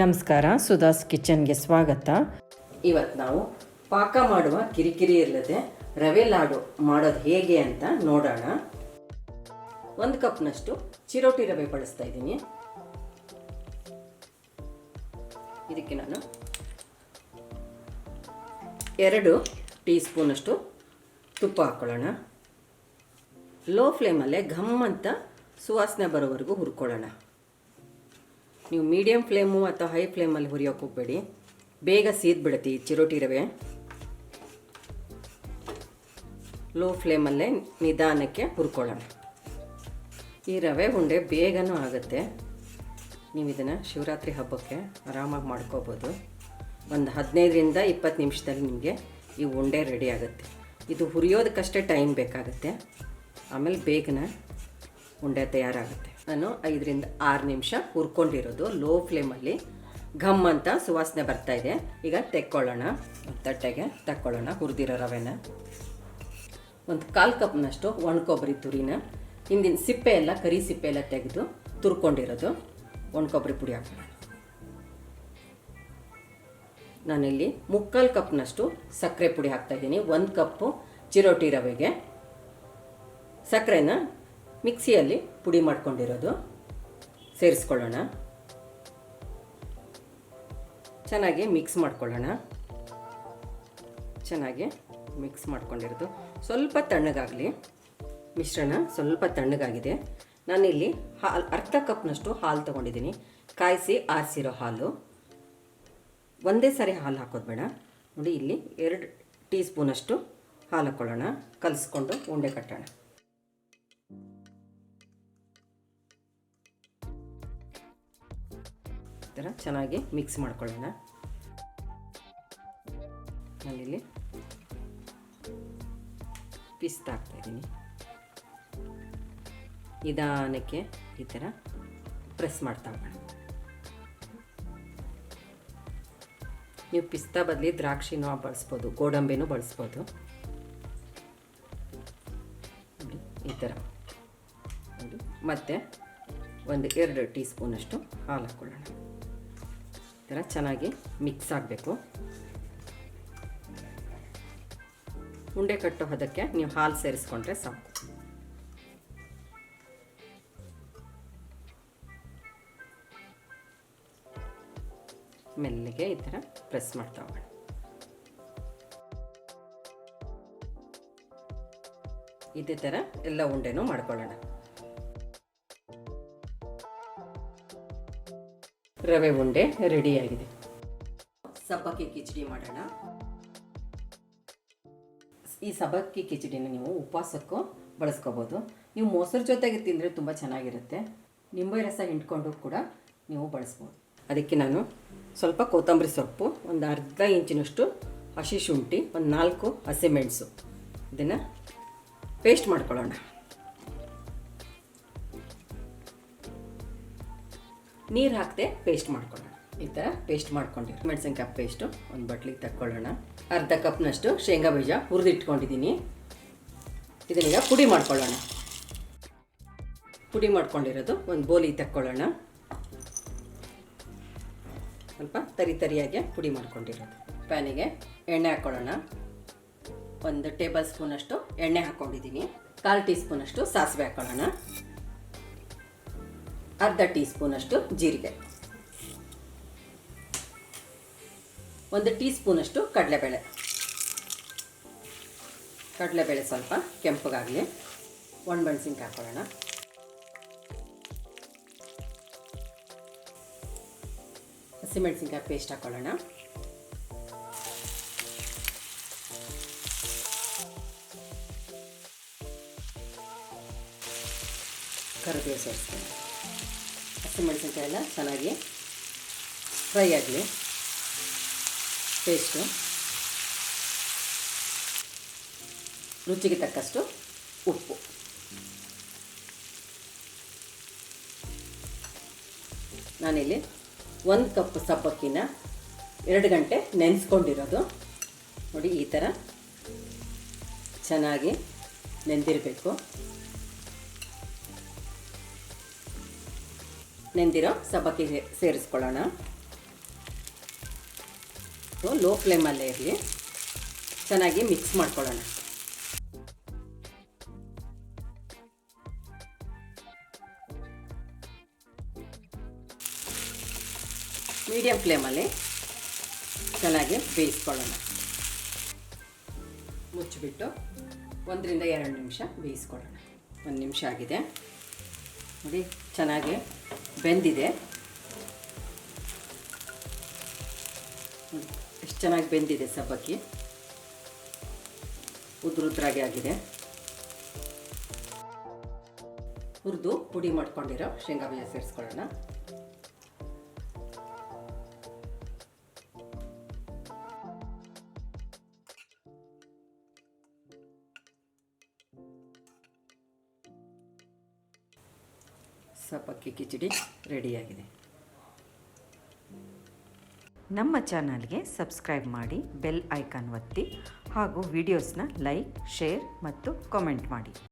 ನಮಸ್ಕಾರ ಸುಧಾಸ್ ಕಿಚನ್ಗೆ ಸ್ವಾಗತ. ಇವತ್ತು ನಾವು ಪಾಕ ಮಾಡುವ ಕಿರಿಕಿರಿ ಇಲ್ಲದೆ ರವೆ ಲಾಡು ಮಾಡೋದು ಹೇಗೆ ಅಂತ ನೋಡೋಣ. ಒಂದು ಕಪ್ನಷ್ಟು ಚಿರೋಟಿ ರವೆ ಬಳಸ್ತಾ ಇದ್ದೀನಿ. ಇದಕ್ಕೆ ನಾನು ಎರಡು ಟೀ ಸ್ಪೂನಷ್ಟು ತುಪ್ಪ ಹಾಕ್ಕೊಳ್ಳೋಣ ಲೋ ಫ್ಲೇಮಲ್ಲೇ ಘಮ್ ಅಂತ ಸುವಾಸನೆ ಬರೋವರೆಗೂ ಹುರ್ಕೊಳ್ಳೋಣ. ನೀವು ಮೀಡಿಯಮ್ ಫ್ಲೇಮು ಅಥವಾ ಹೈ ಫ್ಲೇಮಲ್ಲಿ ಹುರಿಯೋಕೆ ಹೋಗಬೇಡಿ. ಬೇಗ ಸೀದ್ಬಿಡುತ್ತೆ ಈ ಚಿರೋಟಿ ರವೆ. ಲೋ ಫ್ಲೇಮಲ್ಲೇ ನಿಧಾನಕ್ಕೆ ಹುರ್ಕೊಳ್ಳೋಣ. ಈ ರವೆ ಉಂಡೆ ಬೇಗನೂ ಆಗುತ್ತೆ. ನೀವು ಇದನ್ನು ಶಿವರಾತ್ರಿ ಹಬ್ಬಕ್ಕೆ ಆರಾಮಾಗಿ ಮಾಡ್ಕೋಬೋದು. ಒಂದು ಹದಿನೈದರಿಂದ ಇಪ್ಪತ್ತು ನಿಮಿಷದಲ್ಲಿ ನಿಮಗೆ ಈ ಉಂಡೆ ರೆಡಿ ಆಗುತ್ತೆ. ಇದು ಹುರಿಯೋದಕ್ಕಷ್ಟೇ ಟೈಮ್ ಬೇಕಾಗುತ್ತೆ. ಆಮೇಲೆ ಬೇಗನೆ ಉಂಡೆ ತಯಾರಾಗುತ್ತೆ. ನಾನು ಐದರಿಂದ ಆರು ನಿಮಿಷ ಹುರ್ಕೊಂಡಿರೋದು ಲೋ ಫ್ಲೇಮಲ್ಲಿ. ಘಮ್ ಅಂತ ಸುವಾಸನೆ ಬರ್ತಾ ಇದೆ. ಈಗ ತೆಕ್ಕೊಳ್ಳೋಣ. ತಟ್ಟೆಗೆ ತಕ್ಕೊಳ್ಳೋಣ ಹುರಿದಿರೋ ರವೆನ. ಒಂದು ಕಾಲು ಕಪ್ನಷ್ಟು ಒಣ ಕೊಬ್ಬರಿ ತುರಿನ, ಹಿಂದಿನ ಸಿಪ್ಪೆ ಎಲ್ಲ, ಕರಿ ಸಿಪ್ಪೆ ಎಲ್ಲ ತೆಗೆದು ತುರ್ಕೊಂಡಿರೋದು. ಒಣ ಕೊಬ್ಬರಿ ಪುಡಿ ಹಾಕೋಣ. ನಾನಿಲ್ಲಿ ಮುಕ್ಕಾಲು ಕಪ್ನಷ್ಟು ಸಕ್ಕರೆ ಪುಡಿ ಹಾಕ್ತಾಯಿದ್ದೀನಿ ಒಂದು ಕಪ್ಪು ಚಿರೋಟಿ ರವೆಗೆ. ಸಕ್ಕರೆನ ಮಿಕ್ಸಿಯಲ್ಲಿ ಪುಡಿ ಮಾಡ್ಕೊಂಡಿರೋದು. ಸೇರಿಸ್ಕೊಳ್ಳೋಣ. ಚೆನ್ನಾಗಿ ಮಿಕ್ಸ್ ಮಾಡ್ಕೊಳ್ಳೋಣ. ಚೆನ್ನಾಗಿ ಮಿಕ್ಸ್ ಮಾಡ್ಕೊಂಡಿರೋದು. ಸ್ವಲ್ಪ ತಣ್ಣಗಾಗಲಿ. ಮಿಶ್ರಣ ಸ್ವಲ್ಪ ತಣ್ಣಗಾಗಿದೆ. ನಾನಿಲ್ಲಿ ಹಾಲು, ಅರ್ಧ ಕಪ್ನಷ್ಟು ಹಾಲು ತೊಗೊಂಡಿದ್ದೀನಿ. ಕಾಯಿಸಿ ಆರಿಸಿರೋ ಹಾಲು. ಒಂದೇ ಸಾರಿ ಹಾಲು ಹಾಕೋದು ಬೇಡ ನೋಡಿ, ಇಲ್ಲಿ ಎರಡು ಟೀ ಸ್ಪೂನಷ್ಟು ಹಾಲು ಹಾಕ್ಕೊಳ್ಳೋಣ ಕಲಿಸ್ಕೊಂಡು ಉಂಡೆ ಕಟ್ಟೋಣ. ಥರ ಚೆನ್ನಾಗಿ ಮಿಕ್ಸ್ ಮಾಡ್ಕೊಳ್ಳೋಣ. ನಾನಿಲ್ಲಿ ಪಿಸ್ತಾ ಹಾಕ್ತಾಯಿದ್ದೀನಿ ನಿಧಾನಕ್ಕೆ ಈ ಥರ ಪ್ರೆಸ್ ಮಾಡ್ತಾ ಹೋಗೋಣ. ನೀವು ಪಿಸ್ತಾ ಬದಲಿ ದ್ರಾಕ್ಷಿನೂ ಬಳಸ್ಬೋದು, ಗೋಡಂಬಿನೂ ಬಳಸ್ಬೋದು. ಈ ಥರ. ಮತ್ತು ಒಂದು ಎರಡು ಟೀ ಸ್ಪೂನಷ್ಟು ಹಾಲು ಹಾಕ್ಕೊಳ್ಳೋಣ. ಥರ ಚೆನ್ನಾಗಿ ಮಿಕ್ಸ್ ಆಗಬೇಕು. ಉಂಡೆ ಕಟ್ಟೋ ಹದಕ್ಕೆ ನೀವು ಹಾಲು ಸೇರಿಸ್ಕೊಂಡ್ರೆ ಸಾಕು. ಮೆಲ್ಲಿಗೆ ಈ ಥರ ಪ್ರೆಸ್ ಮಾಡ್ತಾ ಹೋಗೋಣ. ಇದೇ ಥರ ಎಲ್ಲ ಉಂಡೆನೂ ಮಾಡ್ಕೊಳ್ಳೋಣ. ರವೆ ಉಂಡೆ ರೆಡಿಯಾಗಿದೆ. ಸಬ್ಬಕ್ಕಿ ಕಿಚಡಿ ಮಾಡೋಣ. ಈ ಸಬ್ಬಕ್ಕಿ ಕಿಚಡಿನ ನೀವು ಉಪವಾಸಕ್ಕೂ ಬಳಸ್ಕೋಬೋದು. ನೀವು ಮೊಸರು ಜೊತೆಗೆ ತಿಂದರೆ ತುಂಬ ಚೆನ್ನಾಗಿರುತ್ತೆ. ನಿಂಬೆ ರಸ ಹಿಂಡ್ಕೊಂಡು ಕೂಡ ನೀವು ಬಳಸ್ಬೋದು. ಅದಕ್ಕೆ ನಾನು ಸ್ವಲ್ಪ ಕೊತ್ತಂಬರಿ ಸೊಪ್ಪು, ಒಂದು ಅರ್ಧ ಇಂಚಿನಷ್ಟು ಹಸಿ ಶುಂಠಿ, ಒಂದು ನಾಲ್ಕು ಹಸಿಮೆಣಸು ಇದನ್ನು ಪೇಸ್ಟ್ ಮಾಡ್ಕೊಳ್ಳೋಣ. ನೀರು ಹಾಕದೆ ಪೇಸ್ಟ್ ಮಾಡ್ಕೊಳ್ಳೋಣ ಈ ಥರ ಪೇಸ್ಟ್ ಮಾಡ್ಕೊಂಡಿರೋ. ಮೆಣಸಿನ್ಕಾಯಿ ಪೇಸ್ಟು ಒಂದು ಬಟ್ಲಿಗೆ ತಕ್ಕೊಳ್ಳೋಣ. ಅರ್ಧ ಕಪ್ನಷ್ಟು ಶೇಂಗಾ ಬೀಜ ಹುರಿದಿಟ್ಕೊಂಡಿದ್ದೀನಿ ಇದನ್ನೀಗ ಪುಡಿ ಮಾಡ್ಕೊಳ್ಳೋಣ. ಪುಡಿ ಮಾಡ್ಕೊಂಡಿರೋದು ಒಂದು ಬೋಲಿ ತಕ್ಕೊಳ್ಳೋಣ. ಸ್ವಲ್ಪ ತರಿ ತರಿಯಾಗಿ ಪುಡಿ ಮಾಡ್ಕೊಂಡಿರೋದು. ಪ್ಯಾನಿಗೆ ಎಣ್ಣೆ ಹಾಕ್ಕೊಳ್ಳೋಣ ಒಂದು ಟೇಬಲ್ ಸ್ಪೂನಷ್ಟು ಎಣ್ಣೆ ಹಾಕ್ಕೊಂಡಿದ್ದೀನಿ ಕಾಲು ಟೀ ಸ್ಪೂನಷ್ಟು ಸಾಸಿವೆ ಹಾಕ್ಕೊಳ್ಳೋಣ ಅರ್ಧ ಟೀ ಸ್ಪೂನಷ್ಟು ಜೀರಿಗೆ. ಒಂದು ಟೀ ಸ್ಪೂನಷ್ಟು ಕಡಲೆಬೇಳೆ. ಕಡಲೆಬೇಳೆ ಸ್ವಲ್ಪ ಕೆಂಪಗಾಗಲಿ. ಒಣಮೆಣಸಿನ್ಕಾಯಿ ಹಾಕೊಳ್ಳೋಣ. ಹಸಿಮೆಣಸಿನ್ಕಾಯಿ ಪೇಸ್ಟ್ ಹಾಕೊಳ್ಳೋಣ. ಕರಿಬೇವು ಸೇರಿಸ್ತೀನಿ ಹಸಿಮೆಣಸಿನ್ಕಾಯಿ ಎಲ್ಲ ಚೆನ್ನಾಗಿ ಫ್ರೈ ಆಗಲಿ. ಪೇಸ್ಟು. ರುಚಿಗೆ ತಕ್ಕಷ್ಟು ಉಪ್ಪು. ನಾನಿಲ್ಲಿ ಒಂದು ಕಪ್ ಸಬ್ಬಕ್ಕಿನ ಎರಡು ಗಂಟೆ ನೆನೆಸ್ಕೊಂಡಿರೋದು. ನೋಡಿ, ಈ ಥರ ಚೆನ್ನಾಗಿ ನೆಂದಿರಬೇಕು. ನೆಂದಿರೋ ಸಬ್ಬಕ್ಕಿ ಸೇರಿಸ್ಕೊಳ್ಳೋಣ. ಲೋ ಫ್ಲೇಮಲ್ಲೇ ಇರಲಿ. ಚೆನ್ನಾಗಿ ಮಿಕ್ಸ್ ಮಾಡ್ಕೊಳ್ಳೋಣ. ಮೀಡಿಯಂ ಫ್ಲೇಮಲ್ಲಿ ಚೆನ್ನಾಗಿ ಬೇಯಿಸ್ಕೊಳ್ಳೋಣ. ಮುಚ್ಚಿಬಿಟ್ಟು ಒಂದರಿಂದ ಎರಡು ನಿಮಿಷ ಬೇಯಿಸ್ಕೊಳ್ಳೋಣ. ಒಂದು ನಿಮಿಷ ಆಗಿದೆ. ನೋಡಿ, ಚೆನ್ನಾಗಿ ಬೆಂದಿದೆ. ಎಷ್ಟು ಚೆನ್ನಾಗಿ ಬೆಂದಿದೆ ಸಬ್ಬಕ್ಕಿ. ಉದ್ರುದ್ರಾಗಿ ಆಗಿದೆ. ಹುರಿದು ಪುಡಿ ಮಾಡ್ಕೊಂಡಿರೋ ಶೇಂಗಾ ಬೀಜ ಸೇರಿಸ್ಕೊಳ್ಳೋಣ. ಸಬ್ಬಕ್ಕಿ ಕಿಚಡಿ ರೆಡಿಯಾಗಿದೆ. ನಮ್ಮ ಚಾನಲ್ಗೆ ಸಬ್ಸ್ಕ್ರೈಬ್ ಮಾಡಿ, ಬೆಲ್ ಐಕಾನ್ ಒತ್ತಿ ಹಾಗೂ ವಿಡಿಯೋಸ್ನ ಲೈಕ್, ಶೇರ್ ಮತ್ತು ಕಾಮೆಂಟ್ ಮಾಡಿ.